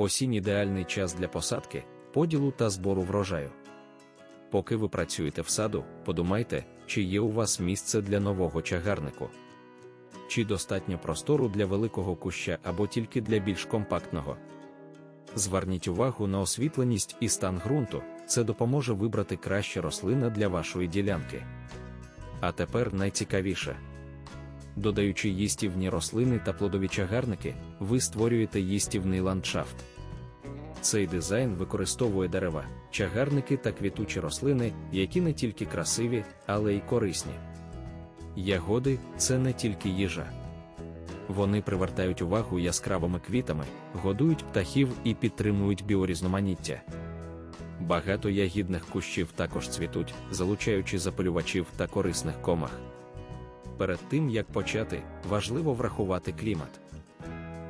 Осінь ідеальний час для посадки, поділу та збору врожаю. Поки ви працюєте в саду, подумайте, чи є у вас місце для нового чагарнику. Чи достатньо простору для великого куща або тільки для більш компактного. Зверніть увагу на освітленість і стан ґрунту, це допоможе вибрати краще рослина для вашої ділянки. А тепер найцікавіше. Додаючи їстівні рослини та плодові чагарники, ви створюєте їстівний ландшафт. Цей дизайн використовує дерева, чагарники та квітучі рослини, які не тільки красиві, але й корисні. Ягоди це не тільки їжа. Вони привертають увагу яскравими квітами, годують птахів і підтримують біорізноманіття. Багато ягідних кущів також цвітуть, залучаючи запалювачів та корисних комах. Перед тим як почати, важливо врахувати клімат.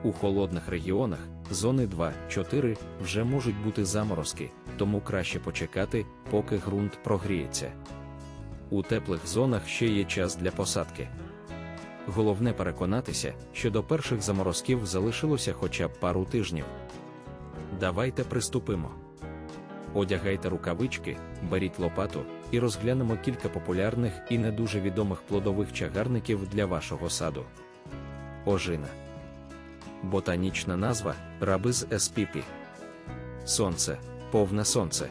У холодних регіонах зони 2-4 вже можуть бути заморозки, тому краще почекати, поки ґрунт прогріється. У теплих зонах ще є час для посадки. Головне переконатися, що до перших заморозків залишилося хоча б пару тижнів. Давайте приступимо. Одягайте рукавички, беріть лопату і розглянемо кілька популярних і не дуже відомих плодових чагарників для вашого саду. Ожина. Ботанічна назва рабиз еспіпі. Сонце, повне сонце.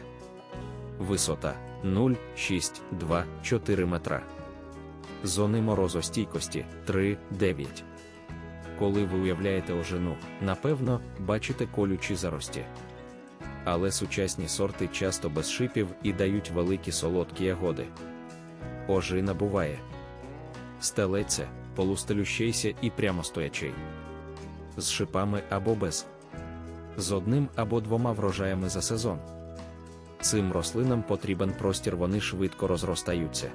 Висота 0,6-2,4 метра. Зони морозостійкості 3-9. Коли ви уявляєте ожину, напевно, бачите колючі зарості. Але сучасні сорти часто без шипів і дають великі солодкі ягоди. Ожина буває. Стелеться, полустелющийся і прямостоячий. З шипами або без. З одним або двома врожаями за сезон. Цим рослинам потрібен простір, вони швидко розростаються.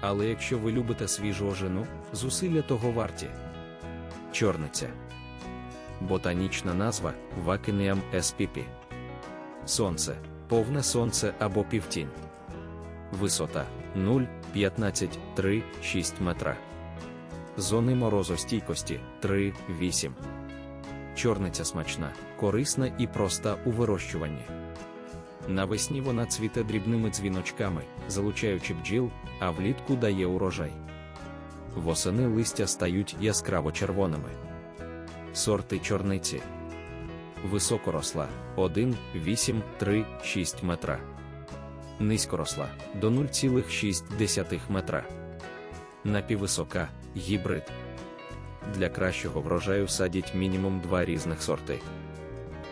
Але якщо ви любите свіжу ожину, зусилля того варті. Чорниця. Ботанічна назва Вакинеам spp. Сонце, повне сонце або півтінь. Висота 0, 15, 3, 6 метра. Зони морозостійкості 3, 8. Чорниця смачна, корисна і проста у вирощуванні. Навесні вона цвіте дрібними дзвіночками, залучаючи бджіл, а влітку дає урожай. Восени листя стають яскраво червоними. Сорти чорниці. Високоросла 1, 8, 3, 6 метра. Низькоросла до 0,6 метра. Напіввисока гібрид. Для кращого врожаю садять мінімум два різних сорти.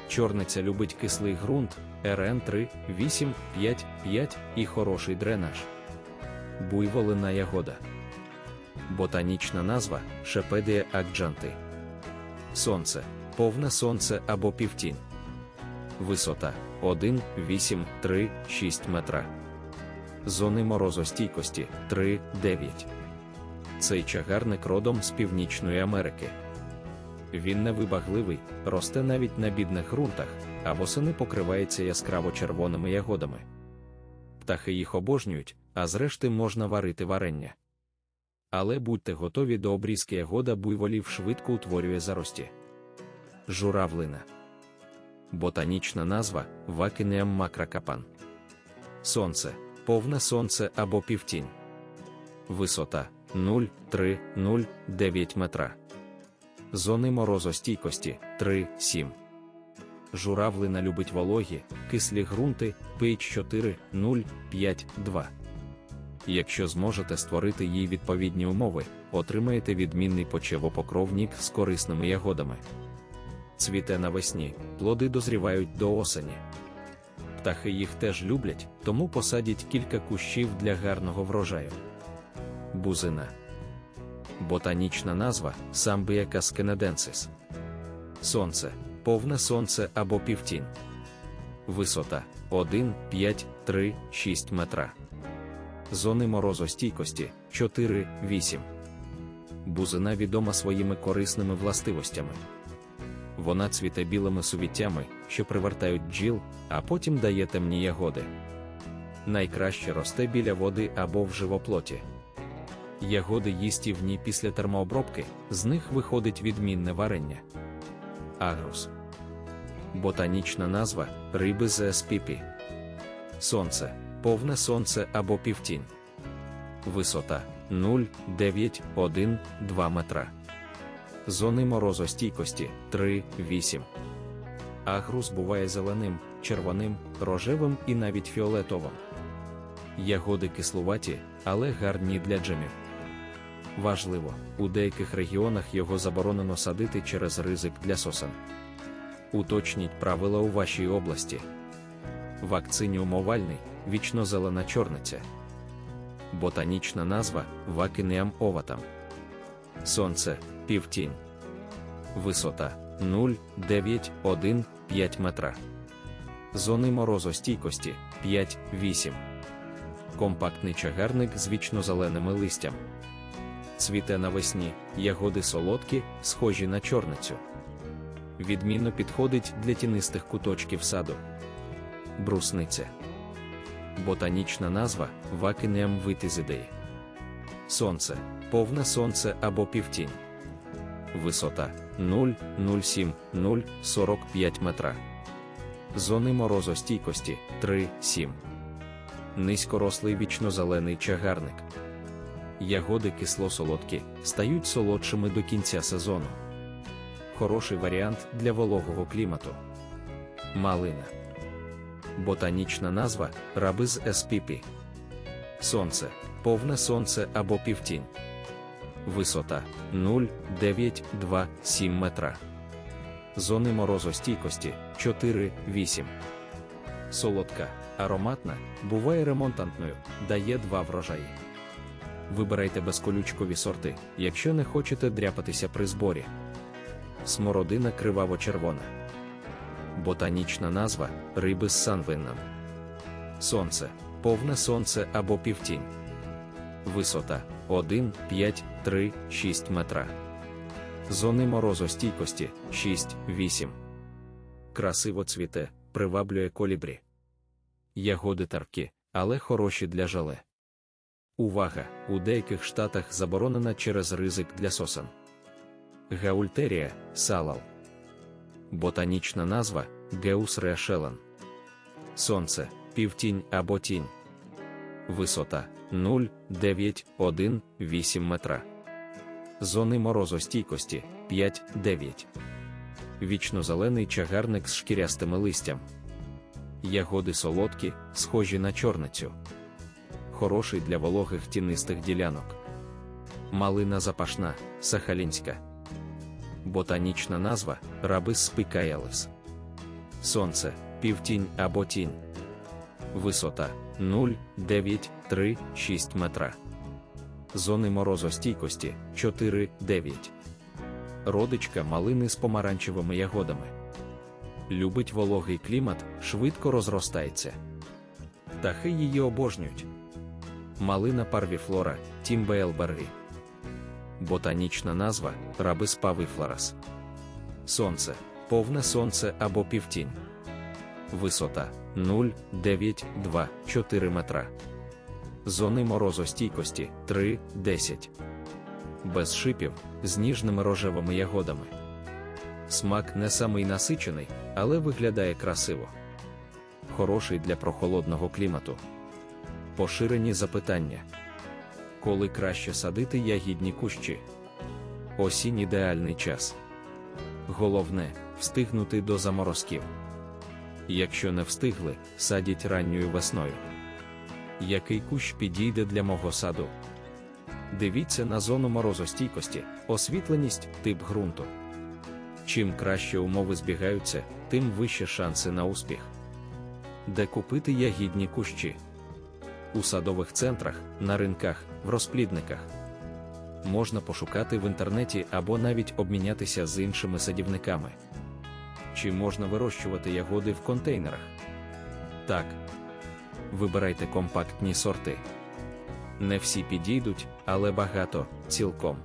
Чорниця любить кислий ґрунт РН 3, 8, 5, 5 і хороший дренаж. Буйволина ягода. Ботанічна назва Шепедія акджанти. Сонце, повне сонце або півтінь. Висота 1, 8, 3, 6 метра. Зони морозостійкості 3, 9. Цей чагарник родом з Північної Америки. Він невибагливий, росте навіть на бідних ґрунтах, а восени покривається яскраво червоними ягодами. Птахи їх обожнюють, а зрешти можна варити варення. Але будьте готові до обрізки ягода буйволів швидко утворює зарості. Журавлина. Ботанічна назва Вакинеам макракапан. Сонце, повне сонце або півтінь. Висота 0, 3, 0, 9 метра. Зони морозостійкості 3, 7. Журавлина любить вологі, кислі ґрунти pH 4, 0, 5, 2. Якщо зможете створити їй відповідні умови, отримаєте відмінний почевопокровник з корисними ягодами. Цвіте навесні, плоди дозрівають до осені. Птахи їх теж люблять, тому посадять кілька кущів для гарного врожаю. Бузина. Ботанічна назва Самбія каскенеденсис. Сонце, повне сонце або півтінь. Висота 1, 5, 3, 6 метра. Зони морозостійкості 4, 8. Бузина відома своїми корисними властивостями. Вона цвіте білими сувіттями, що привертають бджіл, а потім дає темні ягоди. Найкраще росте біля води або в живоплоті. Ягоди їстівні після термообробки, з них виходить відмінне варення. Агрус. Ботанічна назва риби з SPP. Сонце, повне сонце або півтінь. Висота 0,9,1,2 метра. Зони морозостійкості 3-8. Агрус буває зеленим, червоним, рожевим і навіть фіолетовим. Ягоди кислуваті, але гарні для джемів. Важливо, у деяких регіонах його заборонено садити через ризик для сосен. Уточніть правила у вашій області. Вакциніум овальний, вічно-зелена чорниця. Ботанічна назва Вакинеам оватам. Сонце півтінь. Висота 0,9,1,5 метра. Зони морозостійкості 5-8. Компактний чагарник з вічно-зеленими листям. Цвіте навесні, ягоди солодкі, схожі на чорницю. Відмінно підходить для тінистих куточків саду. Брусниця. Ботанічна назва Вакинеам витизидеї. Сонце, повне сонце або півтінь. Висота 0,07,045 метра. Зони морозостійкості 3-7. Низькорослий вічнозелений чагарник. Ягоди кисло-солодкі стають солодшими до кінця сезону. Хороший варіант для вологого клімату. Малина. Ботанічна назва рабиз SPP. Сонце, повне сонце або півтінь. Висота 0,927 метра. Зони морозостійкості 4-8. Солодка, ароматна, буває ремонтантною, дає два врожаї. Вибирайте безколючкові сорти, якщо не хочете дряпатися при зборі. Смородина криваво-червона. Ботанічна назва риби з санвинном. Сонце, повне сонце або півтінь. Висота 1, 5, 3, 6 метра. Зони морозостійкості 6, 8. Красиво цвіте, приваблює колібрі. Ягоди тарки, але хороші для жале. Увага! У деяких штатах заборонена через ризик для сосен. Гаультерія салал. Ботанічна назва Геус реашелен. Сонце, півтінь або тінь. Висота 0,9,1,8 метра. Зони морозостійкості 5-9. Вічно-зелений чагарник з шкірястими листям. Ягоди солодкі, схожі на чорницю. Хороший для вологих тінистих ділянок. Малина запашна, сахалінська. Ботанічна назва рабис спикаялис. Сонце, півтінь або тінь. Висота 0,936 метра. Зони морозостійкості 4-9. Родичка малини з помаранчевими ягодами. Любить вологий клімат, швидко розростається. Птахи її обожнюють. Малина парвіфлора Тімбеелберрі. Ботанічна назва рабис павифлорас. Сонце, повне сонце або півтінь. Висота 0,924 метра. Зони морозостійкості 3-10. Без шипів з ніжними рожевими ягодами. Смак не самий насичений, але виглядає красиво. Хороший для прохолодного клімату. Поширені запитання. Коли краще садити ягідні кущі? Осінь ідеальний час. Головне встигнути до заморозків. Якщо не встигли, садіть ранньою весною. Який кущ підійде для мого саду? Дивіться на зону морозостійкості, освітленість, тип ґрунту. Чим краще умови збігаються, тим вище шанси на успіх. Де купити ягідні кущі? У садових центрах, на ринках, в розплідниках. Можна пошукати в інтернеті або навіть обмінятися з іншими садівниками. Чи можна вирощувати ягоди в контейнерах? Так. Вибирайте компактні сорти. Не всі підійдуть, але багато цілком.